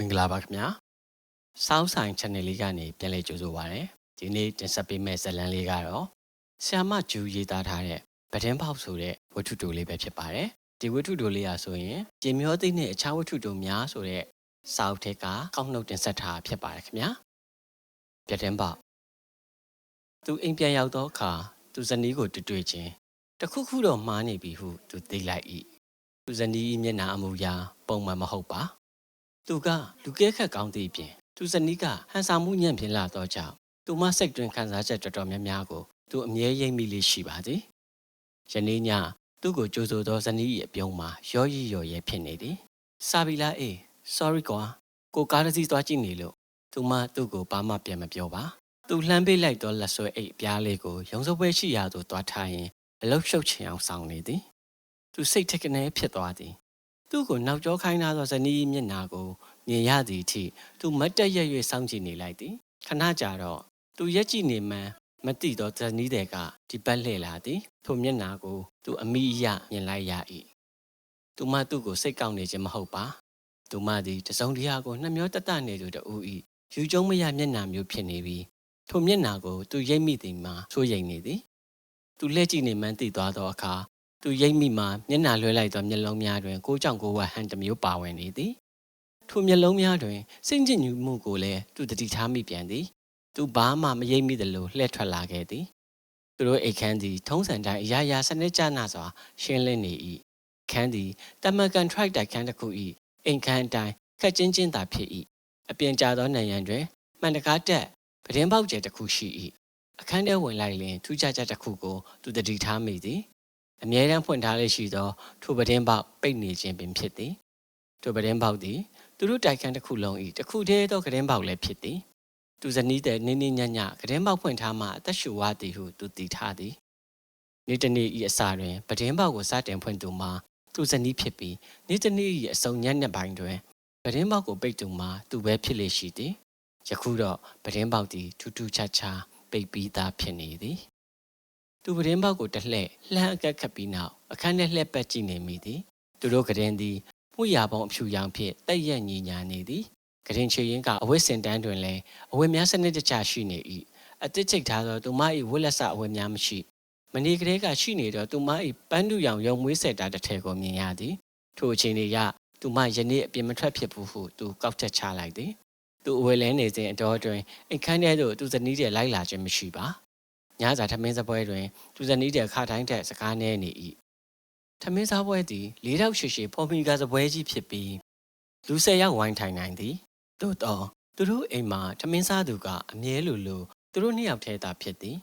မင်္ဂလာပါခင်ဗျာစောင်းဆိုင် channel လေးကနေပြန်လည်ကြိုဆိုပါရစေဒီနေ့တင်ဆက်ပေးမယ့်ဇာတ်လမ်းလေးကတော့ဆီယာမဂျူရေးသားထားတဲ့ဗဒင်းပေါက်ဆိုတဲ့ဝတ္ထုတိုလေးပဲဖြစ်ပါတယ်ဒီဝတ္ထုတိုလေးอ่ะဆိုရင်ပြင်မျောသိမ့်နဲ့အခြားဝတ္ထုတိုများဆိုတဲ့စာအုပ်ထဲကကောက်နှုတ်တင်ဆက်ထားဖြစ်ပါတယ်ခင်ဗျာဗဒင်းပေါက်သူအိမ်ပြန်ရောက်တော့အခါသူဇနီးကိုတွေ့တွေ့ချင်းတခုခုတော့မှားနေပြီဟုသူသိလိုက်၏သူဇနီးမျက်နှာအမူအရာပုံမှန်မဟုတ်ပါ သူကလူကဲခတ်ကောင်းသည့်ပြင်သူဇနီးကဟန်ဆောင်မှုညံ့ပြင်းလာတော့ကြောင့်သူမစိတ်တွင်ခံစားချက်တော်တော်များများကိုသူအမြဲရိပ်မိလေးရှိပါသည်ယနေ့ညသူ့ကိုကြိုဆိုသောဇနီး၏အပြုံးမှာရောရီရော်ရဲဖြစ်နေသည်စာပြီလားအေး sorry ကွာကိုကားတစ်စီးသွားကြည့်နေလို့သူမသူ့ကိုဘာမှပြန်မပြောပါသူလှမ်းပေးလိုက်သောလက်ဆွဲအိတ်အပြားလေးကိုရုံစပွဲရှိရာသို့သွားထားရင်အလုတ်ရှုပ်ချင်အောင်ဆောင်နေသည် သူစိတ်ထက်ကနေဖြစ်သွားသည် သူ့ကိုနောက်ကျောခိုင်းထားသောဇနီးမျက်နာကိုမြင်ရသည့်အထိသူမတ်တက်ရွရွစောင့်ကြည့်နေလိုက်သည်ခဏကြာတော့သူရက်ကြည့်နေမှန်းမသိသောဇနီးတဲ့ကဒီပတ်လှည့်လာသည်ထိုမျက်နာကိုသူအမိအယမြင်လိုက်ရ၏သူမသူ့ကိုစိတ်ကောက်နေခြင်းမဟုတ်ပါသူမသည်တစုံတရာကိုနှမျောတတနေသူတူ၏ယူကျုံမရမျက်နာမျိုးဖြစ်နေပြီးထိုမျက်နာကိုသူရိပ်မိသည်မှာစိုးရိမ်နေသည်သူလှည့်ကြည့်နေမှန်းသိသွားသောအခါ သူရိပ်မိမှာမျက်နာလွှဲလိုက်သောမျက်လုံးများတွင်ကိုကြောင့်ကိုဝဟန်တစ်မျိုးပါဝင်နေသည်ထိုမျက်လုံးများတွင်စိတ်ညစ်ညူမှုကိုလည်းသူတတိထားမိပြန်သည် သူဘာမှမရိပ်မိသလိုလှည့်ထွက်လာခဲ့သည်သူတို့အိတ်ခမ်းသည်ထုံးစံတိုင်းအရာရာစနစ်ကျနာစွာ ရှင်းလင်းနေ၏ခန်းသည်တမန်ကန်ထရိုက်တိုက်ခန်းတစ်ခု၏အိမ်ခန်းအတိုင်းခက်ချင်းချင်းသာဖြစ်၏အပြင်ကျသောနံရံတွင်မှန်တကားတက်ပဒင်းပေါက်ကျဲတစ်ခုရှိ၏အခန်းထဲဝင်လိုက်လျင်ထူးခြားခြားတစ်ခုကိုသူတတိထားမိသည် အမြဲတမ်းဖွင့်ထားလေးရှိသောထိုပဒင်းပေါက်ပိတ်နေခြင်းပင်ဖြစ်သည်ထိုပဒင်းပေါက်သည်သူတို့တိုက်ခန်းတစ်ခုလုံး၏တစ်ခုတည်းသောကဒင်းပေါက်လည်းဖြစ်သည်သူဇနီးတဲ့နင်းနင်းညံ့ညံ့ကဒင်းပေါက်ဖွင့်ထားမှအသက်ရှူဝသည်ဟုသူတည်ထားသည်နေ့တနေ့ဤအစာတွင်ပဒင်းပေါက်ကိုစတင်ဖွင့်သူမှာသူဇနီးဖြစ်ပြီးနေ့တနေ့ဤအစုံညံ့ညက်ပိုင်းတွင်ပဒင်းပေါက်ကိုပိတ်သူမှာသူပဲဖြစ်လေရှိသည်ယခုတော့ပဒင်းပေါက်သည်ထူးထူးခြားခြားပိတ်ပြီးသားဖြစ်နေသည် သူပဒင်းပေါက်ကိုတလှဲ့လှမ်းအကက်ခတ်ပြီးနောက်အခန်းထဲလှည့်ပတ်ကြည့်နေမိသည်သူတို့ကတဲ့သည်မှုရပေါင်းအဖြူရောင်ဖြင့်တက်ရက်ညီညာနေသည်ကရင်ချေရင်ကအဝတ်စင်တန်းတွင်လည်းအဝတ်များစနစ်တကျရှိနေ၏အတစ်ချိတ်ထားသောသူမ၏ဝတ်လက်စအဝတ်များမရှိမနေကလေးကရှိနေသောသူမ၏ပန်းတူရောင်ရုံမွေးဆက်တာတစ်ထည်ကိုမြင်ရသည်ထိုအချိန်တွေရသူမယနေ့အပြင်မထွက်ဖြစ်ဘူးဟုသူကောက်ချက်ချလိုက်သည်သူအဝယ်လဲနေစဉ်အတော်တွင်အိမ်ခန်းထဲသို့သူဇနီးတဲ့လိုက်လာခြင်းမရှိပါ ညစာထမင်းစပွဲတွင်သူဇနီးတဲ့ခါတိုင်းတဲ့စကားနဲနေ၏ထမင်းစားပွဲသည်လေးတောက်ရှိရှိဖော်မီကစပွဲကြီးဖြစ်ပြီးလူ၁၀ယောက်ဝိုင်းထိုင်နိုင်သည်သို့တော့သူတို့အိမ်မှာထမင်းစားသူကအမြဲလိုလိုသူတို့နှစ်ယောက်ထဲသာဖြစ်သည်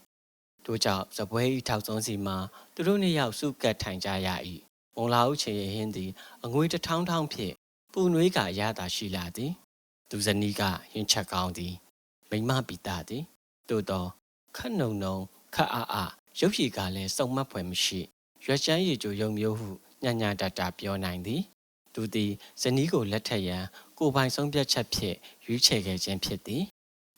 တို့ကြောင့်စပွဲဤထောက်ဆုံးစီမှာသူတို့နှစ်ယောက်စုကတ်ထိုင်ကြရ၏မုံလာဦးချေရင်ဟင်းသည်အငွေတထောင်းထောင်းဖြင့်ပူနွေးကရတာရှိလာသည် သူဇနီးကရင်ချက်ကောင်းသည်မိမပီတာသည်သို့တော့ ခတ်နုံနုံခတ်အားအားရုပ်ရည်ကလည်းစုံမက်ဖွယ်မရှိရွက်ချမ်းရည်ကြိုယုံမျိုးဟုညံ့ညံ့တတာပြောနိုင်သည်သူသည်ဇနီးကိုလက်ထက်ရန်ကိုပိုင်ဆုံးဖြတ်ချက်ဖြင့်ရွေးချယ်ခဲ့ခြင်းဖြစ်သည်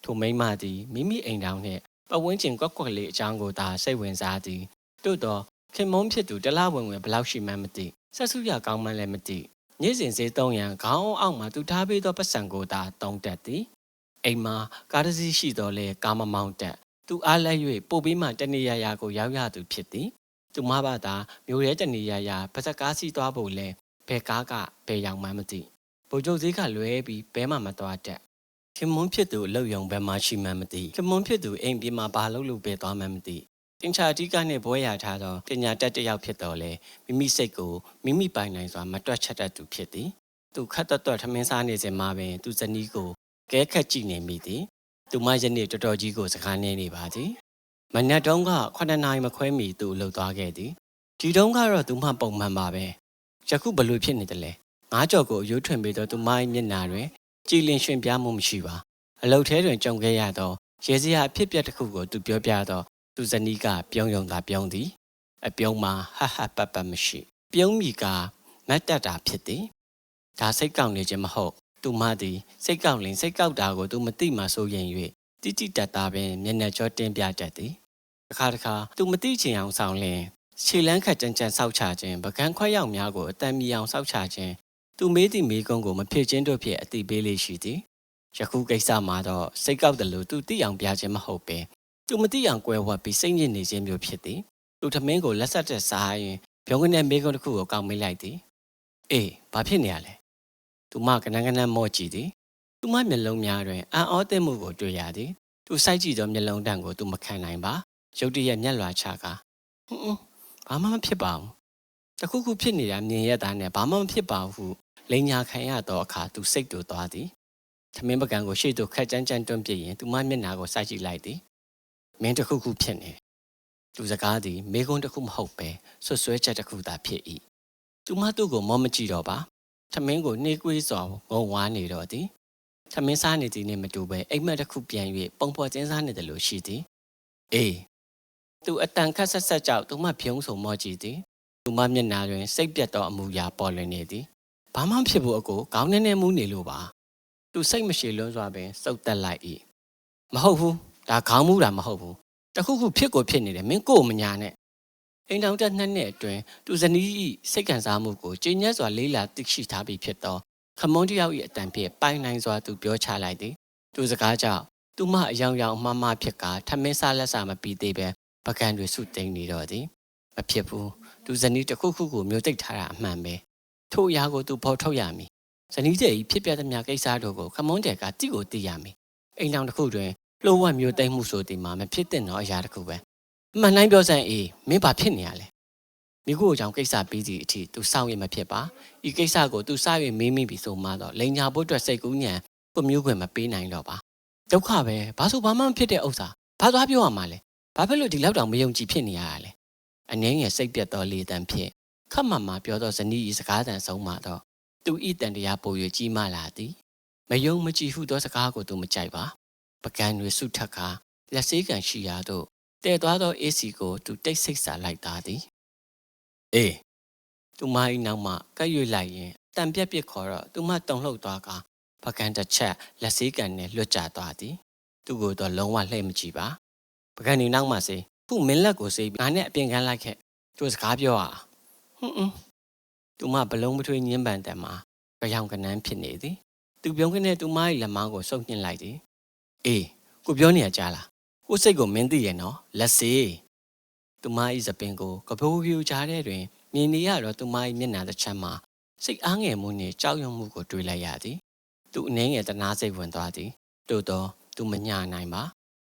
ထိုမိမသည်မိမိအိမ်တောင်နှင့်ပဝန်းကျင်ကွက်ကွက်လေးအကြောင်းကိုသာစိတ်ဝင်စားသည်သို့တော့ခင်မုန်းဖြစ်သူတလားဝင်ဝင်ဘလောက်ရှိမှန်းမသိဆက်စုရကောင်းမှန်းလည်းမသိနေ့စဉ်စေးသုံးရန်ခေါင်းအောက်မှသူထားပေးသောပတ်စံကိုသာတုံးတက်သည်အိမ်မှာကားတစ်စီးရှိတော်လဲကားမမောင်းတက် သူအားလက်၍ပို့ပြီးမှတနေရရာကိုရောက်ရသူဖြစ်သည်သူမဘာသာမျိုးရဲတနေရရာပါစကားစီးသွားဖို့လဲဘယ်ကားကဘယ်ရောက်မှန်းမသိဗိုလ်ချုပ်စည်းကလွဲပြီးဘဲမှမသွားတတ်ခင်မွန်းဖြစ်သူအလုတ်ယုံဘယ်မှရှိမှန်းမသိခင်မွန်းဖြစ်သူအိမ်ပြေမှာဘာလုပ်လို့ပဲသွားမှန်းမသိတင်ချာတိကနဲ့ဘွဲရထားသောပညာတတ်တစ်ယောက်ဖြစ်တော်လဲမိမိစိတ်ကိုမိမိပိုင်နိုင်စွာမတွက်ချက်တတ်သူဖြစ်သည်သူခတ်တွတ်တွတ်ထမင်းစားနေစဉ်မှာပင်သူဇနီးကိုကဲခတ်ကြည့်နေမိသည် သူမယနေ့တော်တော်ကြီးကိုစကားနေနေပါသည်မနက်တုန်းက9နာရီမခွဲမီသူလှုပ်သွားခဲ့သည်ဒီတုန်းကတော့သူမှပုံမှန်ပါပဲယခုဘလို့ဖြစ်နေတယ်လဲငါးကြော်ကိုအယိုးထွင်ပြီးတော့သူမ၏မျက်နာတွင်ကြည်လင်ရှင်ပြမှုမရှိပါအလုတ်ထဲတွင်ကြုံခဲ့ရသောရေစရာအဖြစ်ပြက်တစ်ခုကိုသူပြောပြတော့သူဇနီးကပြုံးယုံသာပြုံးသည်အပြုံးမှာဟဟပပမရှိ ပြုံးမိကမတ်တက်တာဖြစ်သည်ဒါစိတ်ကောက်နေခြင်းမဟုတ် သူမသည်စိတ်ကောက်လင်စိတ်ကောက်တာကိုသူမသိမှဆိုရင်၍တိတိတတ်တာပင်မျက်နှာကြောတင်းပြတတ်သည်တစ်ခါတစ်ခါသူမသိချင်အောင်ဆောင်လင်ခြေလန်းခတ်ကြမ်းကြမ်းဆောက်ချခြင်းပကန်းခွက်ရောက်များကိုအတန်မီအောင်ဆောက်ချခြင်းသူမေးသည့်မေးခွန်းကိုမဖြစ်ချင်းတို့ဖြင့်အတိပေးလေးရှိသည်ယခုကိစ္စမှာတော့စိတ်ကောက်တယ်လို့သူသိအောင်ပြခြင်းမဟုတ်ပဲသူမသိအောင်ကွဲဝှက်ပြီးစိတ်ညစ်နေခြင်းမျိုးဖြစ်သည်သူထမင်းကိုလက်ဆက်တဲ့စားရင်ပြုံးကနေမေးခွန်းတစ်ခုကိုကောက်မေးလိုက်သည်အေးဘာဖြစ်နေရလဲ သူမကနန်းကနန်းမော့ကြည့်သည်သူမမျက်လုံးများတွင်အံ့ဩသင့်မှုကိုတွေ့ရသည်သူစိုက်ကြည့်သောမျက်လုံးတန့်ကိုသူမခံနိုင်ပါရုတ်တရက်မျက်လွှာချကာဟွန်းဘာမှမဖြစ်ပါဘူးတခုခုဖြစ်နေတာမြင်ရတာနဲ့ဘာမှမဖြစ်ပါဘူးဟုလိန်ညာခံရသောအခါသူစိတ်တူသွားသည်သမင်းပကံကိုရှေ့သို့ခက်ကြမ်းကြမ်းတွန်းပြစ်ရင်သူမမျက်နှာကိုစိုက်ကြည့်လိုက်သည်မင်းတခုခုဖြစ်နေတယ်သူစကားသည်မေကွန်းတစ်ခုမဟုတ်ပဲဆွဆွဲချက်တစ်ခုသာဖြစ်၏သူမသူ့ကိုမောမကြည့်တော့ပါ သမင်းကိုနှေးကွေးစွာငုံဝါးနေတော့သည်သမင်းစားနေသည်နှင့်မတူပဲအိမ်မက်တစ်ခုပြန်၍ပုံဖော်ကျင်းစားနေတယ်လို့ရှိသည်အေးသူအတန်ခတ်ဆက်ဆက်ကြောက်သူမဖြုံးဆုံမော့ကြည့်သည်သူမမျက်နှာတွင်စိတ်ပြတ်သောအမူအရာပေါ်လွင်နေသည်ဘာမှမဖြစ်ဘူးအကိုခေါင်းထဲနဲ့မူးနေလို့ပါသူစိတ်မရှိလွန်းစွာပင်စုတ်တက်လိုက်၏မဟုတ်ဘူးဒါခေါင်းမူးတာမဟုတ်ဘူးတခုခုဖြစ်ကိုဖြစ်နေတယ်မင်းကို့မညာနဲ့ အိမ်တောင်တက်နှစ်နှစ်အတွင်းသူဇနီး၏စိတ်ခံစားမှုကိုကျဉ်းညက်စွာလေးလာသိရှိထားပြီးဖြစ်သောခမွန်တယောက်၏အတန်ဖြင့်ပိုင်နိုင်စွာသူပြောချလိုက်သည်သူစကားကြောင့်သူမအယောင်ယောင်မှားမှားဖြစ်ကာထမင်းစားလက်စာမပြီးသေးပဲပကံတွေဆုတိန်နေတော့သည်မဖြစ်ဘူးသူဇနီးတစ်ခုခုကိုမျိုးတိတ်ထားတာအမှန်ပဲထို့အရာကိုသူဖော်ထုတ်ရမည်ဇနီးတဲ့ဤဖြစ်ပြသမျှကိစ္စတို့ကိုခမွန်တဲ့ကတိကိုသိရမည်အိမ်တောင်တစ်ခုတွင်လှိုးဝက်မျိုးတိတ်မှုဆိုဒီမှာမဖြစ်တဲ့တော့အရာတစ်ခုပဲအ မှန်တိုင်းပြောစမ်းအေးမင်းဘာဖြစ်နေရလဲမိကိုအကြောင်းကိစ္စပြီးသည့်အထိသူစောင့်ရမဖြစ်ပါဤကိစ္စကိုသူစား၍မေးမိပြီဆိုမှတော့လိန်ညာဖို့အတွက်စိတ်ကူးညံကိုမျိုးခွင့်မပေးနိုင်တော့ပါဒုက္ခပဲဘာလို့ဘာမှမဖြစ်တဲ့ဥစ္စာဘာသွားပြောရမှာလဲဘာဖြစ်လို့ဒီလောက်တောင်မယုံကြည်ဖြစ်နေရတာလဲအနှင်းငယ်စိတ်ပြတ်သောလေတံဖြင့်ခတ်မှန်မှပြောသောဇနီးဤစကားတန်ဆုံးမှတော့သူဤတန်တရားပို၍ကြီးမားလာသည်မယုံမကြည်ဟုသောစကားကိုသူမကြိုက်ပါပကံတွေဆုထက်ကာလက်စေးကန်ရှိရာသို့ တဲသွားသောအေးစီကိုသူတိတ်ဆိတ်စာလိုက်သားသည်အေးသူမ၏နောက်မှကပ်ရွလိုက်ရင်တံပြက်ပစ်ခေါ်တော့သူမတုံလှုပ်သွားကာပကံတစ်ချက်လက်စေးကန်နဲ့လွတ်ကျသွားသည် သူကိုတော့လုံးဝလှည့်မကြည့်ပါပကံဒီနောက်မှစေခုမင်းလက်ကိုစေးပြီးငါနဲ့အပြင်ကန်းလိုက်ခဲ့သူစကားပြောอ่ะဟွန်းဟွန်းသူမဘလုံးမထွေးညင်းပန်တံမှာကြောင်ကနန်းဖြစ်နေသည်သူပြုံးခင်းတဲ့သူမ၏လက်မောင်းကိုဆုပ်ညှစ်လိုက်သည်အေးကိုပြောနေရကြလား ကိုစိတ်ကိုမင်းသိရဲ့နော်လက်စေးသူမ၏စပင်ကိုကပိုးပြူကြားတဲ့တွင်မြင်နေရတော့သူမ၏မျက်နှာတစ်ချမ်းမှာစိတ်အားငယ်မှုနှင့်ကြောက်ရွံ့မှုကိုတွေ့လိုက်ရသည်သူအနှင်းငယ်တနာစိတ်ဝင်သွားသည်တို့တော့သူမညနိုင်ပါ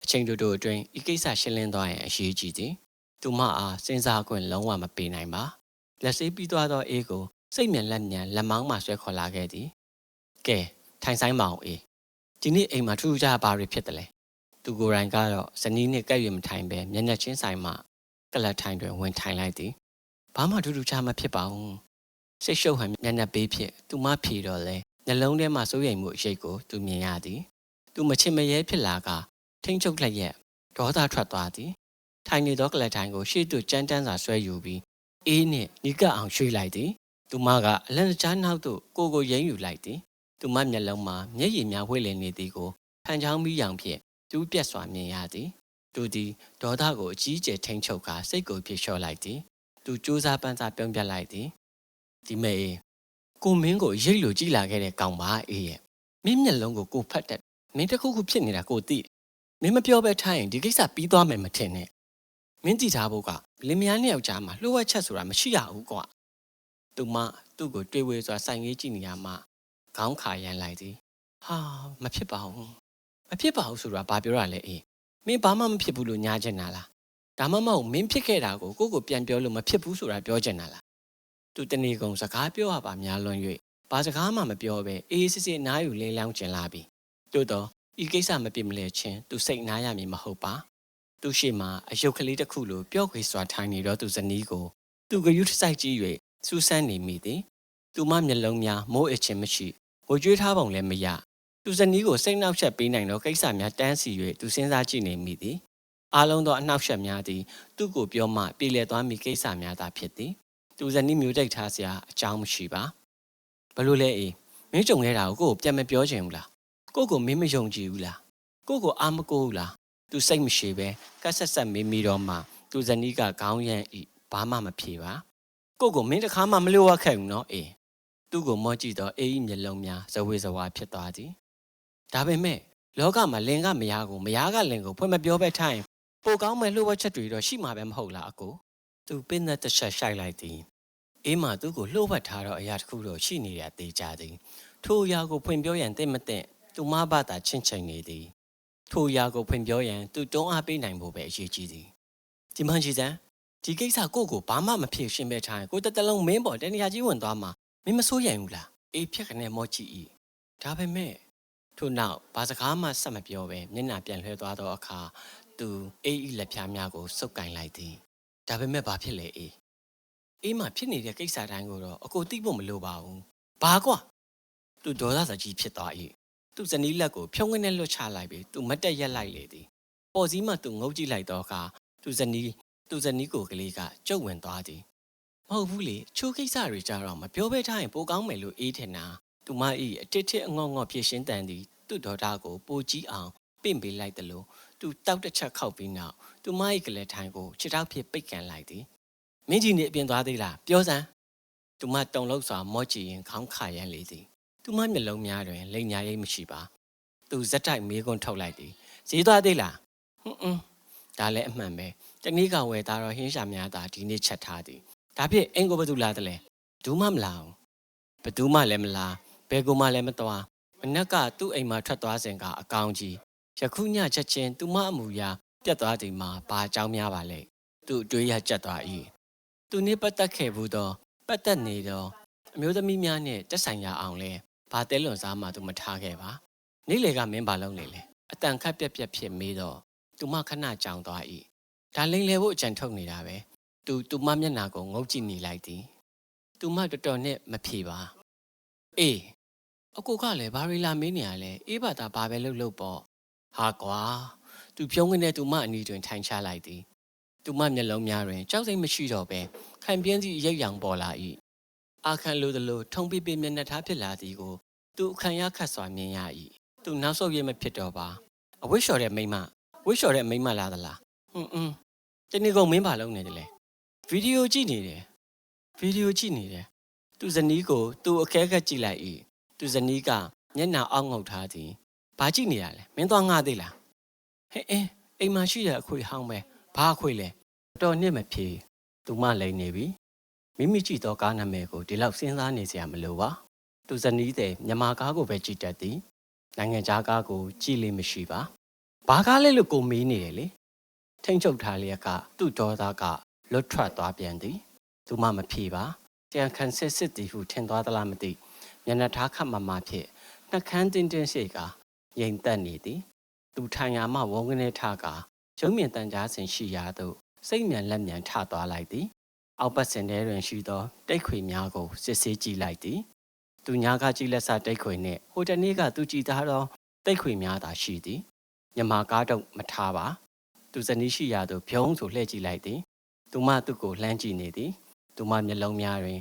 အချိန်တူတူအတွင်းဤကိစ္စရှင်းလင်းသွားရင်အရေးကြီးသည်သူမအားစဉ်းစားခွင့်လုံးဝမပေးနိုင်ပါလက်စေးပြီးသွားသောအေးကိုစိတ်မြန်လက်မြန်လက်မောင်းမှဆွဲခေါ်လာခဲ့သည်ကဲထိုင်ဆိုင်မအောင်အေးဒီနေ့အိမ်မှာထူးထူးခြားဘာတွေဖြစ်တယ်လဲ သူကိုယ်တိုင်ကတော့ဇနီးနဲ့ကပ်ရွမထိုင်ပဲမျက်နှာချင်းဆိုင်မှကလတ်ထိုင်တွင်ဝင်ထိုင်လိုက်သည်ဘာမှထူးထူးခြားမဖြစ်ပါဘူးစိတ်ရှုပ်ဟန်မျက်နှာပေးဖြစ်သူမဖြေတော့လဲနှလုံးထဲမှာစိုးရိမ်မှုအရှိတ်ကိုသူမြင်ရသည်သူမချင်မရဲဖြစ်လာကထိမ့်ချုပ်လိုက်ရက်ဒေါသထွက်သွားသည်ထိုင်နေသောကလတ်ထိုင်ကိုရှေ့သို့ကြမ်းတမ်းစွာဆွဲယူပြီးအေးနှင့်နီးကပ်အောင်ရွှေ့လိုက်သည်သူမကအလန့်ကြားနောက်သို့ကိုကိုရိမ့်ယူလိုက်သည်သူမမျက်လုံးမှာမျက်ရည်များဝှေ့လည်နေသည်ကိုဖန်ချောင်းပြီးရောင်ဖြင့် သူပြက်စွာမြင်ရသည်သူသည်ဒေါသကိုအကြီးအကျယ်ထိန်ချုပ်ကာစိတ်ကိုပြေလျှော့လိုက်သည်သူစူးစမ်းပန်းစားပြုံးပြလိုက်သည်ဒီမေကိုမင်းကိုရိတ်လို့ကြည်လာခဲ့တဲ့ကောင်ပါအေးရဲ့မင်းမျက်လုံးကိုကိုဖတ်တဲ့မင်းတခုခုဖြစ်နေတာကိုသိမင်းမပြောဘဲထားရင်ဒီကိစ္စပြီးသွားမယ်မထင်နဲ့မင်းကြည့်ထားဖို့ကလင်မယားနှစ်ယောက်ကြားမှာလှုပ်ဝက်ချက်ဆိုတာမရှိရဘူးကွာသူမသူ့ကိုတွေးဝေးစွာစိုင်ရေးကြည့်နေရမှခေါင်းခါရန်လိုက်သည်ဟာမဖြစ်ပါဘူး မဖြစ်ပါဘူးဆိုတာဘာပြောရလဲအေးမင်းဘာမှမဖြစ်ဘူးလို့ညားချင်တာလားဒါမှမဟုတ်မင်းဖြစ်ခဲ့တာကိုကိုကိုပြန်ပြောလို့မဖြစ်ဘူးဆိုတာပြောချင်တာလားသူတနေကုန်စကားပြောရပါများလွန်၍ဘာစကားမှမပြောဘဲအေးစစ်စစ်နားယူလေးလောင်းကျင်လာပြီတို့တော့ဤကိစ္စမပြစ်မလဲချင်းသူစိတ်နားရမည်မဟုတ်ပါသူရှိမှအယုတ်ကလေးတစ်ခုလိုပျော့ခွေစွာထိုင်နေတော့သူဇနီးကိုသူကယူးဆိုင်ကြည့်၍စူးစမ်းနေမိသည်သူမမျက်လုံးများမိုးအချင်းမရှိဝကြွေးထားပုံလည်းမရ သူဇနီးကိုစိတ်နှောက်ယှက်ပေးနိုင်သောကိစ္စများတန်းစီ၍သူစဉ်းစားကြည့်နေမိသည်အားလုံးသောအနှောက်ယှက်များသည်သူ့ကိုပြောမှပြည်လည်သွားမည့်ကိစ္စများသာဖြစ်သည်သူဇနီးမျိုးတိုက်ထားစရာအကြောင်းမရှိပါဘလို့လဲအေးမင်းကြုံခဲ့တာကိုကိုပြန်မပြောချင်ဘူးလားကိုကိုမင်းမယုံကြည်ဘူးလားကိုကိုအာမကိုဘူးလားသူစိတ်မရှိပဲကက်ဆက်ဆက်မေးမိတော့မှသူဇနီးကခေါင်းရမ်းဤဘာမှမဖြေပါကိုကိုမင်းတခါမှမလျှော့ခဲ့ဘူးနော်အေးသူ့ကိုမော့ကြည့်သောအေးဤမျက်လုံးများဇဝေဇဝါဖြစ်သွားသည် ဒါပေမဲ့လောကမှာလင်ကမယားကိုမယားကလင်ကိုဖွင့်မပြောပဲထိုင်ပိုကောင်းမဲ့လှုပ်ဝက်ချက်တွေတော့ရှိမှာပဲမဟုတ်လားအကိုသူပင်သက်တစ်ချက်ရှိုက်လိုက်သည်အေးမသူ့ကိုလှုပ်ဝက်ထားတော့အရာတစ်ခုတော့ရှိနေတဲ့အသေးကြသည်ထိုအရာကိုဖွင့်ပြောရန်တင့်မတင့်သူမဘာသာချင့်ချိန်နေသည်ထိုအရာကိုဖွင့်ပြောရန်သူတွန်းအားပေးနိုင်ဖို့ပဲအရေးကြီးသည်ဒီမှန်ကြီးစံဒီကိစ္စကိုကိုဘာမှမဖြစ်ရှင်းပဲထားရင်ကိုတက်တလုံးမင်းပေါ်တနေရာကြီးဝင်သွားမှာမင်းမစိုးရိမ်ဘူးလားအေးဖြစ်ခနဲ့မော့ကြည့်ဤဒါပေမဲ့ ထို့နောက်ဘာစကားမှဆက်မပြောပဲမျက်နှာပြန်လွှဲသွားသောအခါသူအေးဤလက်ဖြားများကိုစုပ်ကင်လိုက်သည်ဒါပေမဲ့ဘာဖြစ်လဲအေးအေးမှဖြစ်နေတဲ့ကိစ္စတိုင်းကိုတော့အကိုသိဖို့မလိုပါဘူးဘာကွာသူဒေါသစကြီးဖြစ်သွား၏သူဇနီးလက်ကိုဖြုံးငနဲ့လွတ်ချလိုက်ပြီးသူမတ်တက်ရက်လိုက်လေသည်ပေါ်စည်းမှသူငုတ်ကြည့်လိုက်တော့အခါသူဇနီးသူဇနီးကိုကလေးကကြုတ်ဝင်သွားသည်မဟုတ်ဘူးလေချိုးကိစ္စတွေကြတော့မပြောဘဲထားရင်ပိုကောင်းမယ်လို့အေးထင်တာ သူမ၏အတစ်တစ်အငေါ့ငေါ့ဖြစ်ရှင်းတန်သည်သူ့ဒေါ်တာကိုပိုကြီးအောင်ပင့်ပေးလိုက်တယ်လို့သူတောက်တစ်ချက်ခောက်ပြီးနောက်သူမ၏ကလေးထိုင်ကိုခြေထောက်ဖြင့်ပိတ်ကန်လိုက်သည်မင်းကြီးနေအပြင်သွားသေးလားပြောစမ်းသူမတုံလို့စွာမော့ကြည့်ရင်ခေါင်းခါရမ်းလေသည်သူမမျက်လုံးများတွင်လိန်ညာရိပ်မရှိပါသူဇက်တိုက်မေးခွန်းထုတ်လိုက်သည်ဈေးသွားသေးလားဟွန်းအင်းဒါလည်းအမှန်ပဲတနည်းကဝယ်သားတော့ဟင်းရှာများသာဒီနေ့ချက်ထားသည်ဒါဖြင့်အင်ကိုဘသူလာတယ်လဲဘူးမှမလာဘူးဘသူမှလည်းမလာ ဘယ်ကိုမှလည်းမသွားမနက်ကသူ့အိမ်မှာထွက်သွားစဉ်ကအကောင်ကြီးယခုညချက်ချင်းသူမအမူအရာပြတ်သွားချိန်မှာဘာအကြောင်းများပါလဲသူ့အတွေးရကြက်သွား၏သူနေပတ်သက်ခဲ့ဘူးတော့ပတ်သက်နေတော့အမျိုးသမီးများနဲ့တက်ဆိုင်ရအောင်လဲဘာတဲလွန်စားမှသူမထားခဲ့ပါနေ့လေကမင်းဘာလုပ်နေလဲအတန်ခတ်ပြက်ပြက်ဖြစ်မေးတော့သူမခဏကြောင်သွား၏ဒါလိန်လေဖို့အကြံထုတ်နေတာပဲသူသူမမျက်နာကိုငုတ်ကြည့်နေလိုက်သည်သူမတော်တော်နဲ့မဖြေပါအေး အကိုကလည်းဘာရီလာမင်းနေရလဲအေးပါတာဘာပဲလုပ်လို့ပေါ့ဟာကွာသူဖြုံးကနေသူမအနီးတွင်ထိုင်ချလိုက်သည်သူမမျက်လုံးများတွင်ကြောက်စိတ်မရှိတော့ပဲခံပြင်းစီရိပ်ရောင်ပေါ်လာ၏အာခံလိုသလိုထုံပိပိမျက်နှာထားဖြစ်လာသည်ကိုသူအခမ်းရခတ်စွာမြင်ရ၏သူနောက်ဆုတ်ရမဖြစ်တော့ပါအဝိရှော်တဲ့မိမဝိရှော်တဲ့မိမလားသလားဟွန်းအင်းတနေ့ကုန်မင်းပါလုံးနေတယ်လေဗီဒီယိုကြည့်နေတယ်ဗီဒီယိုကြည့်နေတယ်သူဇနီးကိုသူအခဲခက်ကြည့်လိုက်၏ သူဇနီးကမျက်နှာအောက်ငုပ်ထားသည်ဘာကြည့်နေရလဲမင်းသွားငှသေးလားဟဲ့အင်းအိမ်မှာရှိတဲ့အခွေဟောင်းပဲဘာအခွေလဲတော်နှစ်မဖြေသူမလိန်နေပြီမိမိကြည့်သောကားနာမည်ကိုဒီလောက်စဉ်းစားနေစရာမလိုပါသူဇနီးတဲ့မြန်မာကားကိုပဲကြည့်တတ်သည်နိုင်ငံခြားကားကိုကြည့်လိမရှိပါဘာကားလဲလို့ကိုမေးနေတယ်လေထိန်ချုပ်ထားလျက်ကသူ့ဒေါသကလွတ်ထွက်သွားပြန်သည် သူမမဖြေပါကြံခံစစ်စစ်တီဟုထင်သွားသလားမသိမျ က်နှာထားခတ်မမဖြစ်နှကန်းတင်းတင်းရှိကငြိမ်သက်နေသည်သူထိုင်ရာမှဝုန်းကနေထကကျုံးမြင်တန်ကြားစဉ်ရှိရာသို့စိတ်မြန်လက်မြန်ထသွားလိုက်သည်အောက်ပတ်စင်ထဲတွင်ရှိသောတိတ်ခွေများကိုစစ်ဆေးကြည့်လိုက်သည်သူညာကကြည့်လက်စတိတ်ခွေနှင့်ဟိုတနေ့ကသူကြည်သားသောတိတ်ခွေများသာရှိသည်မြမကားတော့မထားပါသူဇနီးရှိရာသို့ဖြုံးဆိုလှည့်ကြည့်လိုက်သည် သူမသူ့ကိုလှမ်းကြည့်နေသည် သူမမျက်လုံးများတွင်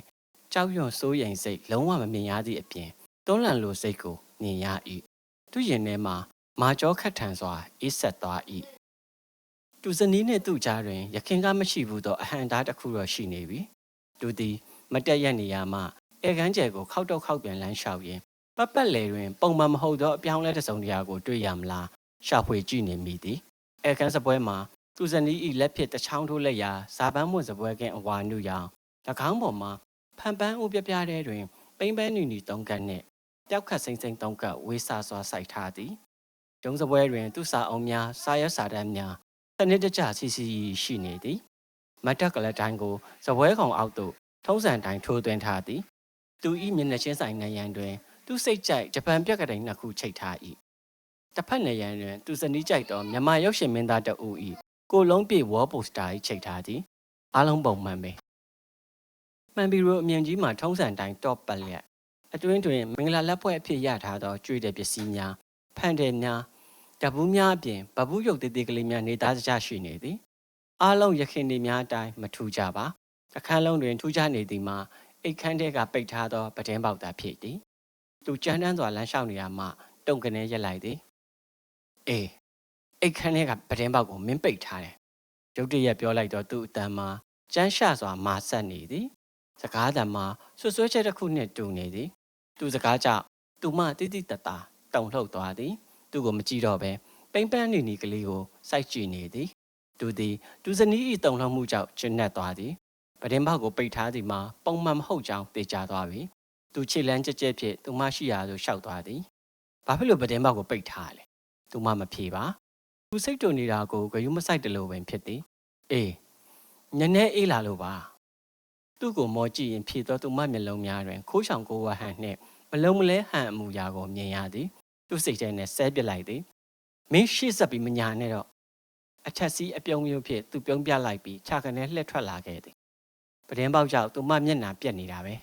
ကြောက်ရွံ့စိုးရိမ်စိတ်လုံးဝမမြင်ရသည့်အပြင်တွန်းလှန်လိုစိတ်ကိုမြင်ရ၏သူရင်ထဲမှာမာကြောခတ်ထန်စွာအေးဆက်သွား၏သူဇနီးနှင့်သူ့ကြားတွင်ရခင်ကမရှိဘူးသောအဟံသားတစ်ခုတော့ရှိနေပြီသူသည်မတက်ရက်နေရမှအဲကန်းကျယ်ကိုခောက်တော့ခောက်ပြန်လမ်းလျှောက်ရင်းပတ်ပတ်လေတွင် ပုံမှန်မဟုတ်သောအပြောင်းလဲတစ်စုံတရာကိုတွေ့ရမလားရှာဖွေကြည့်နေမိသည်အဲကန်းစပွဲမှာသူဇနီးဤလက်ဖြစ်တချောင်းထိုးလက်ရာဇာပန်းမွန်စပွဲကင်းအဝါနုရောင်၎င်းပေါ်မှာ ဖန်ပန်းဦးပြပြတဲ့တွင် ပိမ့်ပန်းနီနီသုံးကတ်နှင့်ပျောက်ခတ်စိမ့်စိမ့်သုံးကတ်ဝေးဆာစွာစိုက်ထားသည်ကျုံစပွဲတွင် သူစာအုံများစာရွက်စာတမ်းများစနစ်တကျစီစီရှိနေသည်မတ်တက်ကလတိုင်းကိုစပွဲကောင်အောက်သို့ထုံးစံတိုင်းထိုးသွင်းထားသည် သူဤမျက်နှာချင်းဆိုင်နိုင်ရန်တွင် သူစိတ်ကြိုက်ဂျပန်ပြက်ကတိုင်နှစ်ခုချိတ်ထား၏တစ်ဖက်နေရန်တွင် သူစနီးကြိုက်သောမြန်မာရုပ်ရှင်မင်းသားတအူ၏ကိုလုံးပြေဝေါ်ပိုစတာ၏ချိတ်ထားသည်အားလုံးပုံမှန်ပဲ မှန်ဘီရိုအမြင်ကြီးမှာထုံးစံတိုင်းတော့ပတ်လျက်အတွင်းတွင်မင်္ဂလာလက်ဖွဲ့အဖြစ်ရထားသောကျွေးတဲ့ပစ္စည်းများဖန်တယ်များတပူးများအပြင်ဗဘူးရုပ်သေးသေးကလေးများနေသားကြရှိနေသည်အားလုံးရခင်နေများအတိုင်းမထူကြပါအခန်းလုံးတွင်ထူးခြားနေသည်မှာအိတ်ခမ်းထဲကပိတ်ထားသောပဒင်းပေါက်သာဖြစ်သည်သူကြမ်းတမ်းစွာလမ်းလျှောက်နေရမှတုံကနေရက်လိုက်သည်အေးအိတ်ခမ်းထဲကပဒင်းပေါက်ကိုမင်းပိတ်ထားတယ်ရုတ်တရက်ပြောလိုက်တော့သူ့အတန်မှာကျန်းရှစွာမာဆက်နေသည် စကားတံမှာဆွဆွဲချက်တစ်ခုနှင့်တူနေသည်သူစကားကြောင့်သူမတိတိတတ်တာတုံလှုပ်သွားသည် သူကိုမကြည့်တော့ပဲပိမ့်ပန်းနေနီကလေးကိုစိုက်ကြည့်နေသည်သူသည်သူဇနီး၏တုံလှုပ်မှုကြောင့်ကျဉ်တ်သွားသည်ပဒင်းပေါက်ကိုပိတ်ထားသည်မှာပုံမှန်မဟုတ်ကြောင်းသိကြသွားပြီသူခြေလန်းကြက်ကြက်ဖြင့်သူမရှိရာသို့ရှောက်သွားသည်ဘာဖြစ်လို့ပဒင်းပေါက်ကိုပိတ်ထားလဲသူမမဖြေပါသူစိတ်တုန်နေတာကိုဂယုမဆိုင်တလို့ပင်ဖြစ်သည်အေးနည်းနည်းအေးလာလို့ပါ သူ့ကိုမောကြည့်ရင်ဖြေသောသူမမျက်လုံးများတွင်ခိုးဆောင်ကိုဝဟန်နှင့်မလုံးမလဲဟန်အမူအရာကိုမြင်ရသည်သူ့စိတ်ထဲနဲ့ဆဲပစ်လိုက်သည်မင်းရှေ့ဆက်ပြီးမညာနဲ့တော့အထက်စီးအပြုံးမျိုးဖြစ်သူပြုံးပြလိုက်ပြီးခြာကနေလှက်ထွက်လာခဲ့သည်ပဒင်းပေါက်ကြောင့်သူမမျက်နှာပြက်နေတာပဲ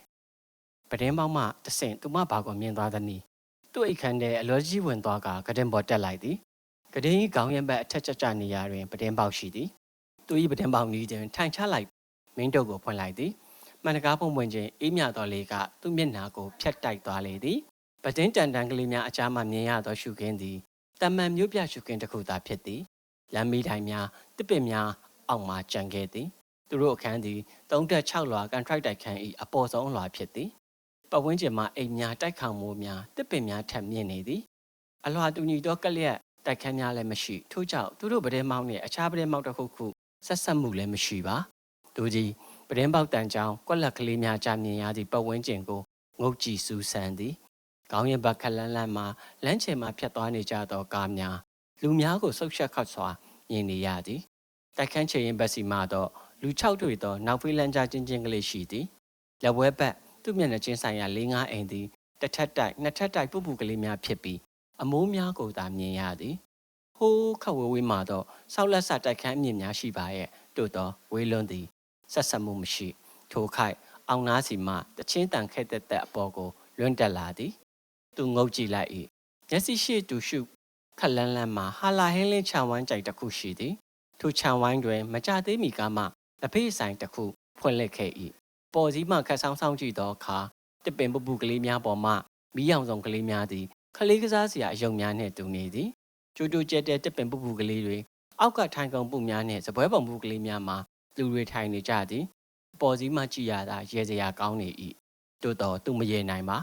ပဒင်းပေါက်မှတဆင့်သူမဘာကိုမြင်သွားသနည်းသူ့အိတ်ခမ်းထဲအလောကြီးဝင်သွားကကတင်ပေါ်တက်လိုက်သည်ကတင်ကြီးခေါင်းရင်ဘက်အထက်ကျကျနေရာတွင်ပဒင်းပေါက်ရှိသည်သူ၏ပဒင်းပေါက်နီးတွင်ထိုင်ချလိုက်မင်းတို့ကိုဖွင့်လိုက်သည် မှန်တကားပုံပွင့်ခြင်းအေးမြတော်လေးကသူ့မျက်နှာကိုဖျက်တိုက်သွားလေသည်ပတင်းတန်တန်ကလေးများအကြားမှမြင်ရသောရှုခင်းသည်တမန်မျိုးပြရှုခင်းတစ်ခုသာဖြစ်သည်လမ်းမီးတိုင်းများတစ်ပင်များအောက်မှကျန်ခဲ့သည်သူတို့အခန်းသည်၃တက်6လွာကန်ထရိုက်တိုက်ခန်း၏အပေါ်ဆုံးလွာဖြစ်သည်ပတ်ဝန်းကျင်မှာအိမ်များတိုက်ခေါင်မိုးများတစ်ပင်များထပ်မြင့်နေသည်အလွာတူညီသောကလျက်တိုက်ခန်းများလည်းမရှိထို့ကြောင့်သူတို့ပဒဲမောင်းနှင့်အခြားပဒဲမောင်းတစ်ခုခုဆက်ဆက်မှုလည်းမရှိပါသူကြီး ပဒင်းပေါက်တန်ကြောင်ကွက်လက်ကလေးများကြမြင်ရသည့်ပတ်ဝန်းကျင်ကိုငုတ်ကြည့်စူးစမ်းသည်ခေါင်းရင်ဘက်ခလန်းလန်းမှာလမ်းချေမှာဖြတ်သွားနေကြသောကားများလူများကိုဆုတ်ရှက်ခတ်စွာမြင်နေရသည်တိုက်ခန်းချေရင်ဘက်စီမှာတော့လူ၆တွေ့သောနောက်ဖေးလန်းကြားချင်းချင်းကလေးရှိသည်လက်ဝဲဘက်သူ့မျက်နှာချင်းဆိုင်ရာ၄၅အိမ်သည်တစ်ထက်တိုက်နှစ်ထက်တိုက်ပုပ်ပူကလေးများဖြစ်ပြီးအမိုးများကိုသာမြင်ရသည်ဟိုးခက်ဝေးဝေးမှာတော့ဆောက်လက်ဆတိုက်ခန်းအမြင့်များရှိပါရဲ့တို့တော့ဝေးလွန်းသည် ဆက်ဆက်မှုမရှိထိုခိုက်အောင်နာစီမှတချင်းတန်ခဲ့တဲ့တဲ့အပေါ်ကိုလွန့်တက်လာသည် သူငုတ်ကြည့်လိုက်၏မျက်စိရှိတူရှုခက်လန်းလန်းမှာဟာလာဟင်းလင်းခြံဝိုင်းကြိုက်တစ်ခုရှိသည်ထိုခြံဝိုင်းတွင်မကြသေးမီကမှအဖေးဆိုင်တစ်ခုဖွင့်လှစ်ခဲ့၏ပေါ်စည်းမှခက်ဆောင်ဆောင်ကြည့်သောအခါတပင်ပပူကလေးများပေါ်မှမီးရောင်စုံကလေးများသည်ခလေးကစားစရာအယုံများနှင့်တူနေသည်ကျူတူကျဲတဲ့တပင်ပပူကလေးတွေအောက်ကထိုင်ကုန်ပုများနှင့်စပွဲပုံပုကလေးများမှာ လူတွေထိုင်နေကြသည်ပေါ်စည်းမှကြည့်ရတာရေစရာကောင်းနေ၏တို့တော့သူမရေနိုင်ပါ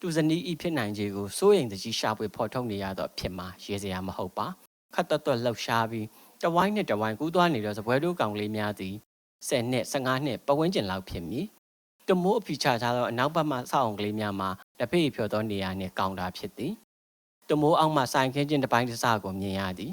သူဇနီးဤဖြစ်နိုင်ခြေကိုစိုးရိမ်တကြီးရှာဖွေဖော်ထုတ်နေရတော့ဖြစ်မှာရေစရာမဟုတ်ပါခတ်တွတ်တွတ်လှုပ်ရှားပြီးတဝိုင်းနဲ့တဝိုင်းကူးသွားနေတော့စပွဲတို့ကောင်လေးများသည်10နှစ်15နှစ်ပဝန်းကျင်လောက်ဖြစ်မည်တမိုးအဖီချထားသောအနောက်ဘက်မှစောက်အောင်ကလေးများမှာလက်ဖေးဖြော်သောနေရာနှင့်ကောင်တာဖြစ်သည်တမိုးအောက်မှဆိုင်ခင်းချင်းတစ်ပိုင်းတစ်စကိုမြင်ရသည်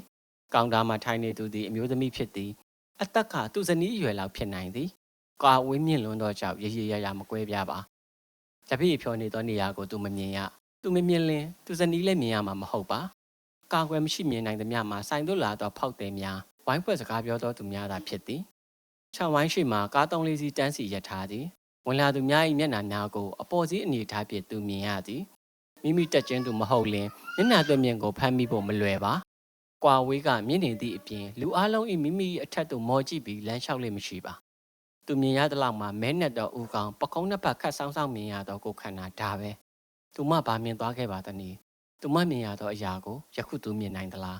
ကောင်တာမှထိုင်နေသူသည်အမျိုးသမီးဖြစ်သည် အသက်ကသူ့ဇနီးအရွယ်လောက်ဖြစ်နိုင်သည်။ကွာဝင်းမြင့်လွန်းသောကြောင့်ရရရရမကွဲပြားပါ။တပည့်ဖြောနေသောနေရာကိုသူမမြင်ရ။သူမမြင်လင်သူဇနီးလည်းမြင်ရမှာမဟုတ်ပါ။ကာကွယ်မရှိမြင်နိုင်သမျှမှာဆိုင်တို့လာသောဖောက်သည်များဝိုင်းဖွဲ့စကားပြောသောသူများသာဖြစ်သည်။ခြံဝိုင်းရှိမှကားသုံးလေးစီးတန်းစီရထားသည်။ဝင်လာသူများ၏မျက်နှာများကိုအပေါ်စီးအနေထားဖြင့်သူမြင်ရသည်။မိမိတက်ချင်းသူမဟုတ်လင်မျက်နှာသွင်းမြင်ကိုဖမ်းမိဖို့မလွယ်ပါ ကွာဝေးကမြင့်နေသည့်အပြင်လူအလုံး၏မိမိအထက်သို့မော်ကြည့်ပြီးလမ်းလျှောက်လေးမရှိပါသူမြင်ရသလောက်မှာမဲနဲ့တော့ဦးကောင်ပကုံးနှစ်ဖက်ခတ်ဆောင်းဆောင်းမြင်ရတော့ကိုခန္ဓာဒါပဲသူမဗာမြင်သွားခဲ့ပါသနည်းသူမမြင်ရသောအရာကိုယခုသူမြင်နိုင်သလား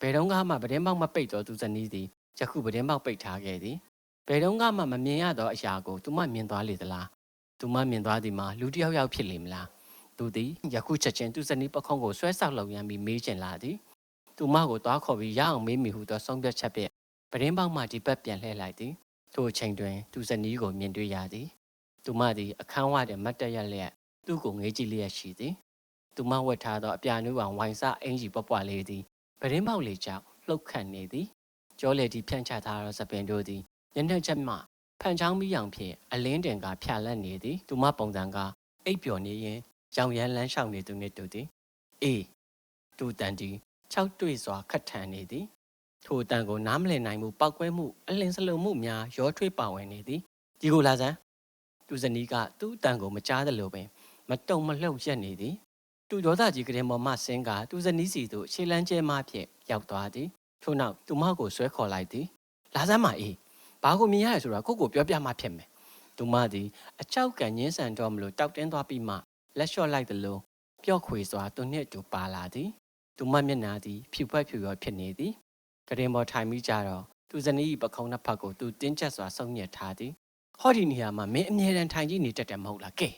ဘယ်တော့မှပဒင်းပေါက်မပိတ်တော့သူဇနီးသည်ယခုပဒင်းပေါက်ပိတ်ထားခဲ့သည်ဘယ်တော့မှမမြင်ရသောအရာကိုသူမမြင်သွားလေသလားသူမမြင်သွားသည်မှာလူတစ်ယောက်ယောက်ဖြစ်လေမလားသူသည်ယခုချက်ချင်းသူဇနီးပခုံးကိုဆွဲဆောက်လောက်ရမ်းပြီးမေးချင်လာသည် သူမကိုသွားခေါ်ပြီးရအောင်မေးမိဟုသောဆုံးဖြတ်ချက်ဖြင့်ပဒင်းပေါက်မှဒီဘက်ပြန်လှည့်လိုက်သည်ထိုအချိန်တွင်သူဇနီးကိုမြင်တွေ့ရသည်သူမသည်အခန်းဝတွင်မတ်တရလျက်သူ့ကိုငေးကြည့်လျက်ရှိသည်သူမဝတ်ထားသောအပြာနူးအောင်ဝိုင်စအင်ကြီးပွပွလေးသည်ပဒင်းပေါက်လေးကြောင့်လှုပ်ခတ်နေသည်ကြောလေတီဖြန့်ချထားသောစပင်တို့သည်ညနေချက်မှဖန်ချောင်းမိအောင်ဖြင့်အလင်းတင်ကဖြာလက်နေသည်သူမပုံစံကအိပ်ပျော်နေရင်ရောင်ရမ်းလန်းလျှောက်နေသူနှင့်တူသည်အေးသူတန်တီ ၆တွေ့စွာခတ်ထန်နေသည်ထိုအတန်ကိုနားမလည်နိုင်မှုပောက်ကွဲမှုအလင်းစလုံမှုများရောထွေးပါဝင်နေသည်ဒီကိုလာစမ်းသူဇနီးကသူ့အတန်ကိုမကြားသလိုပင် မတုံမလှုပ်ရက်နေသည်သူဒေါသကြီးကလေးပေါ်မှဆင်းကသူဇနီးစီသို့ခြေလန်းကျဲမှဖြင့်ရောက်သွားသည်ထို့နောက်သူမကိုဆွဲခေါ်လိုက်သည်လာစမ်းမအေးဘာကိုမြင်ရရဆိုတာကိုကိုပြောပြမှဖြစ်မယ်သူမသည်အချောက်ကညင်းဆန်တော့မလို့တောက်တင်းသွားပြီးမှလက်လျှော့လိုက်သလိုပျော့ခွေစွာသူနှင့်အတူပါလာသည် သူမမျက်နှာသည်ဖြူပွက်ဖြူရောဖြစ်နေသည်ကရင်ပေါ်ထိုင်ပြီးကြတော့သူဇနီး၏ပခုံးနှစ်ဖက်ကိုသူတင်းကျပ်စွာဆုံညက်ထားသည်ဟောဒီနေရာမှာမင်းအမြဲတမ်းထိုင်ကြည့်နေတတ်တယ်မဟုတ်လားကဲ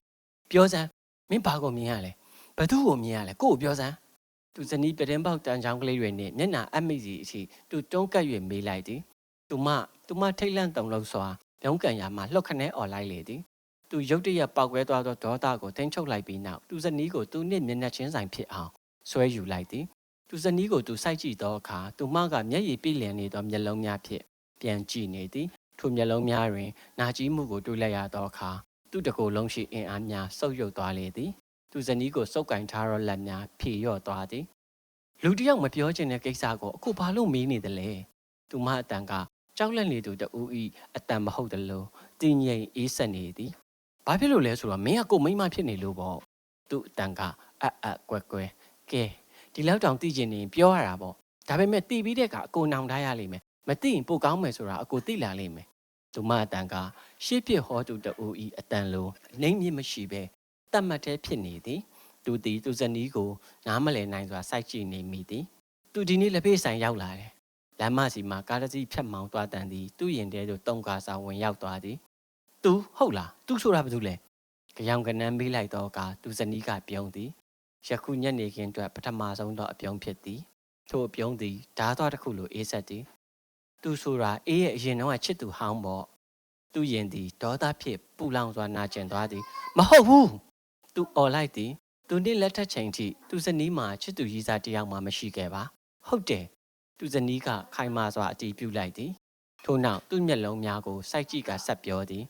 ပြောစမ်းမင်းဘာကိုမြင်ရလဲဘသူ့ကိုမြင်ရလဲကို့ကိုပြောစမ်းသူဇနီးပြတင်းပေါက်တန်ချောင်းကလေးတွေနဲ့မျက်နှာအမိစီအစီသူတုံးကပ်၍မေးလိုက်သည်သူမသူမထိတ်လန့်တုန်လို့စွာပြုံးကန်ရမှလှုပ်ခနဲអော်လိုက်လေသည်သူရုတ်တရက်ပောက်ကွဲသွားသောဒေါသကိုတင်းချုပ်လိုက်ပြီးနောက်သူဇနီးကိုသူနှင့်မျက်နှာချင်းဆိုင်ဖြစ်အောင် ဆွဲယူလိုက်သည်သူဇနီးကိုသူစိုက်ကြည့်သောအခါသူမကမျက်ရည်ပြည့်လည်နေသောမျက်လုံးများဖြင့်ပြန်ကြည့်နေသည်ထိုမျက်လုံးများတွင်နာကျည်းမှုကိုတွေ့လိုက်ရသောအခါသူ့တကိုယ်လုံးရှိအင်အားများဆုပ်ယုပ်သွားလေသည်သူဇနီးကိုစုပ်ကင်ထားသောလက်များဖြေလျော့သွားသည်လူတစ်ယောက်မပြောချင်တဲ့ကိစ္စကိုအခုဘာလို့မေးနေသလဲသူမအတန်ကကြောက်လန့်နေသူတူဤအတန်မဟုတ်သလိုတင်းငိမ်အေးဆက်နေသည်ဘာဖြစ်လို့လဲဆိုတော့မင်းကကိုမိမဖြစ်နေလို့ပေါ့သူ့အတန်ကအပ်အပ်ကွက်ကွယ် ကဲဒီလောက်တောင်သိချင်နေပြောရတာပေါ့ဒါပေမဲ့တီးပြီးတဲ့အခါအကိုနောင်ထားရလိမ့်မယ်မသိရင်ပိုကောင်းမယ်ဆိုတာအကိုသိလာလိမ့်မယ်သူမအတန်ကရှေ့ပြဟောသူတူဤအတန်လိုနှိမ့်မြင့်မရှိပဲတတ်မှတ်တဲ့ဖြစ်နေသည်သူတီသူဇနီးကိုနားမလည်နိုင်စွာစိုက်ကြည့်နေမိသည်သူဒီနေ့လက်ဖေးဆိုင်ရောက်လာတယ်လမ်းမစီမှာကားတစ်စီးဖြတ်မောင်းသွားတန်သည်သူ့ရင်ထဲသို့တုံကားစာဝင်ရောက်သွားသည်သူဟုတ်လားသူဆိုတာဘာလို့လဲကြောင်ကနန်းမေးလိုက်တော့ကသူဇနီးကပြုံးသည် ယခုညနေခင်းအတွက်ပထမဆုံးသောအပြုံးဖြစ်သည်ထို့အပြုံးသည်ဓာသွားတစ်ခုလိုအေးဆက်သည်သူဆိုတာအေးရဲ့အရင်တော့ချစ်သူဟောင်းပေါ့သူရင်သည်ဒေါသဖြင့်ပူလောင်စွာနာကျင်သွားသည် မဟုတ်ဘူးသူអော်လိုက်သည်သူနေ့လက်ထက်ချိန်ထိသူဇနီးမှာချစ်သူရည်စားတယောက်မှမရှိခဲ့ပါ ဟုတ်တယ်သူဇနီးကခိုင်မာစွာအတီးပြုတ်လိုက်သည်ထို့နောက်သူ့မျက်လုံးများကိုစိုက်ကြည့်ကဆက်ပြောသည်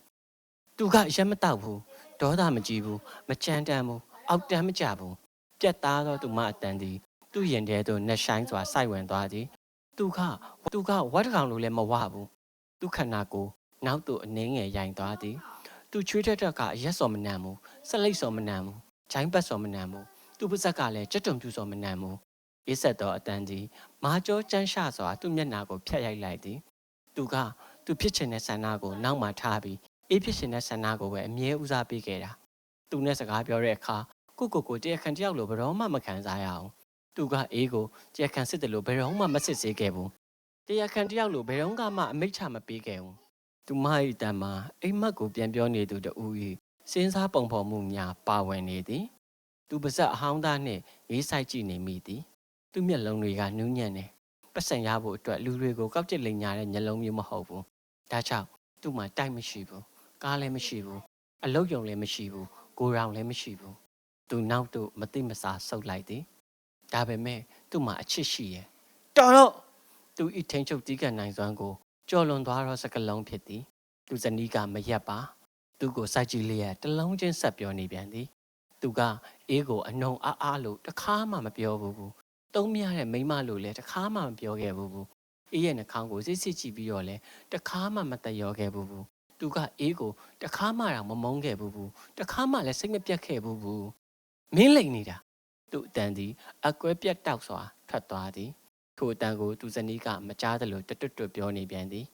သူကရက်မတောက်ဘူးဒေါသမကြည့်ဘူးမကြမ်းတမ်းဘူးအောက်တမ်းမကြဘူး ပြက်သားသောသူမအတန်သည်သူ့ရင်ထဲသို့နှဆိုင်စွာစိုက်ဝင်သွားသည်သူကသူကဝတ်တကောင်လိုလည်းမဝဘူးသူခန္ဓာကိုယ်နောက်သို့အနှင်းငယ်ရိုင်သွားသည်သူချွေးထက်တက်ကအရက်စော်မနှံဘူးဆက်လိတ်စော်မနှံဘူးဂျိုင်းပတ်စော်မနှံဘူးသူပါဇက်ကလည်းကြက်တုံပြူစော်မနှံဘူးအေးဆက်သောအတန်သည်မာကျောကျန်းရှစွာသူ့မျက်နှာကိုဖျက်ရိုက်လိုက်သည်သူကသူဖြစ်ချင်တဲ့ဆန္ဒကိုနောက်မှထားပြီးအေးဖြစ်ချင်တဲ့ဆန္ဒကိုပဲအမြဲဦးစားပေးခဲ့တာသူနဲ့စကားပြောတဲ့အခါ ကိုကိုကိုတရားခံတယောက်လိုဘယ်တော့မှမခံစားရအောင်သူကအေးကိုတရားခံစစ်တယ်လို့ဘယ်တော့မှမစစ်စေခဲ့ဘူးတရားခံတယောက်လိုဘယ်တော့မှအမိတ်ချမပေးခဲ့ဘူးသူမ၏တန်မှာအိမ်မက်ကိုပြန်ပြောနေသူတူ၏စဉ်းစားပုံဖော်မှုများပါဝင်နေသည်သူပါဇက်အဟောင်းသားနှင့်ရေးဆိုင်ကြည့်နေမိသည်သူ့မျက်လုံးတွေကနူးညံ့တယ်ပတ်စံရဖို့အတွက်လူတွေကိုကောက်ကျစ်လိန်ညာတဲ့မျက်လုံးမျိုးမဟုတ်ဘူးဒါကြောင့်သူ့မှာတိုက်မရှိဘူးကားလည်းမရှိဘူးအလုတ်ယုံလည်းမရှိဘူးကိုရောင်လည်းမရှိဘူး သူနောက်တော့မသိမစားဆုပ်လိုက်သည်ဒါပေမဲ့သူ့မှာအချစ်ရှိရဲ့တော်တော့သူဤထင်းချုပ်တီးကန်နိုင်စွမ်းကိုကြော်လွန်သွားသောစကလုံးဖြစ်သည်သူဇနီးကမရက်ပါသူ့ကိုစိုက်ကြည့်လျက်တလုံးချင်းဆက်ပြောနေပြန်သည်သူကအေးကိုအနှုံအားအားလို့တခါမှမပြောဘူးဘူးတုံးမရတဲ့မိမလို့လည်းတခါမှမပြောခဲ့ဘူးဘူးအေးရဲ့နှာခေါင်းကိုစစ်စစ်ကြည့်ပြီးတော့လည်းတခါမှမတရောခဲ့ဘူးဘူးသူကအေးကိုတခါမှတော့မမုန်းခဲ့ဘူးဘူးတခါမှလည်းစိတ်မပြတ်ခဲ့ဘူးဘူး မင်းလိန်နေတာသူ့အတန်သည်အကွဲပြတ်တောက်စွာထွက်သွားသည်ထိုအတန်ကိုသူဇနီးကမကြားသလိုတွတ်တွတ်ပြောနေပြန်သည်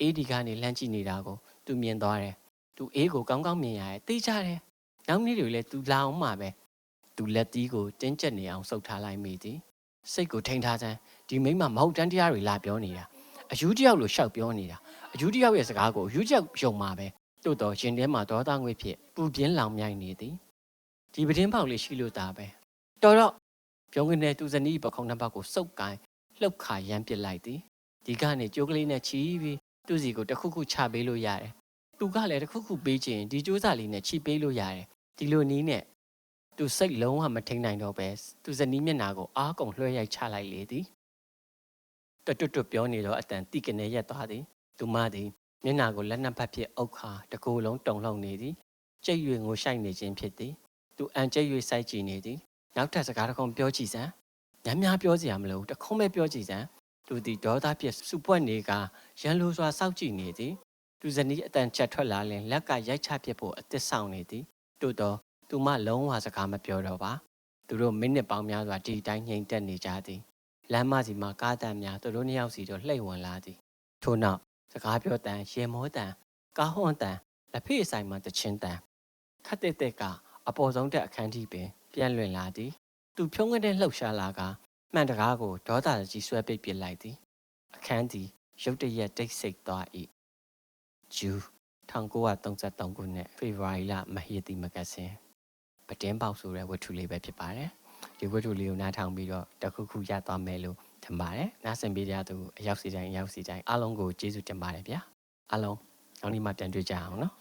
အေးဒီကနေလှမ်းကြည့်နေတာကိုသူမြင်သွားတယ်သူအေးကိုကောင်းကောင်းမြင်ရတယ်သိကြတယ်နောက်နေ့တွေလည်းသူလာအောင်မှာပဲသူလက်တီးကိုတင်းကျပ်နေအောင်ဆုပ်ထားလိုက်မိသည်စိတ်ကိုထိန်ထားစမ်းဒီမိမမဟုတ်တန်းတရားတွေလာပြောနေတာအယူတယောက်လိုရှောက်ပြောနေတာအယူတယောက်ရဲ့စကားကိုအယူတယောက်ယုံမှာပဲတို့တော့ရှင်ထဲမှာဒေါသငွေဖြစ်ပူပြင်းလောင်မြိုင်နေသည် ဒီပတင်းပေါက်လေးရှိလို့တာပဲတော်တော့ပြုံးကနေသူဇနီးပခုံးနှစ်ပေါက်ကိုစုပ်ကိုင်းလှုပ်ခါရမ်းပစ်လိုက်သည်ဒီကနေကြိုးကလေးနဲ့ချီပြီးသူ့စီကိုတစ်ခုခုချပေးလို့ရတယ်သူကလည်းတစ်ခုခုပေးချင်ဒီကြိုးစားလေးနဲ့ချီပေးလို့ရတယ်ဒီလိုနီးနဲ့သူစိတ်လုံးဝမထိန်နိုင်တော့ပဲသူဇနီးမျက်နာကိုအားကုန်လွှဲရိုက်ချလိုက်လေသည်တွတ်တွတ်ပြောနေတော့အတန်တိကနေရက်သွားသည်သူမသည်မျက်နာကိုလက်နှစ်ဖက်ဖြင့်အုပ်ခါတကိုယ်လုံးတုံလှုပ်နေသည်ကြိတ်၍ငိုရှိုက်နေခြင်းဖြစ်သည် သူအန်ကြိတ်၍စိုက်ကြည့်နေသည်နောက်ထပ်စကားတစ်ခုပြောကြည့်စမ်းညများပြောစရာမလိုတခုံးပဲပြောကြည့်စမ်းသူသည်ဒေါသဖြင့်စူပွက်နေကရန်လိုစွာစောက်ကြည့်နေသည်သူဇနီးအတန်ချက်ထွက်လာလင်လက်ကရိုက်ချပစ်ဖို့အသစ်ဆောင်နေသည်တို့တော့သူမလုံးဝစကားမပြောတော့ပါသူတို့မိနစ်ပေါင်းများစွာဒီတိုင်းငြိမ်သက်နေကြသည်လမ်းမစီမှာကားတန်များသူတို့နှစ်ယောက်စီတို့လှိမ့်ဝင်လာသည်ထို့နောက်စကားပြောတန်ရေမောတန်ကားဟွန်တန်လက်ဖေးဆိုင်မှာတချင်းတန်ခတ်တဲ့တဲ့က အပေါ်ဆုံးတက်အခန်းကြီးပင်ပြန်လွင်လာသည်သူဖြုံးတဲ့လှုပ်ရှားလာကမှန်တကားကိုဒေါသကြီးဆွဲပိတ်ပစ်လိုက်သည်အခန်းသည်ရုတ်တရက်တိတ်ဆိတ်သွား၏ဂျူး1933ခုနှစ်ဖေဖော်ဝါရီလမဟီတီမဂဇင်းပတင်းပေါက်ဆိုတဲ့ဝတ္ထုလေးပဲဖြစ်ပါတယ်ဒီဝတ္ထုလေးကိုနားထောင်ပြီးတော့တခုခုရသွားမယ်လို့ထင်ပါတယ်နားဆင်ပေးကြသူအရောက်စီတိုင်းအရောက်စီတိုင်းအားလုံးကိုကျေးဇူးတင်ပါတယ်ဗျာအားလုံးနောက်နေ့မှပြန်တွေ့ကြအောင်နော်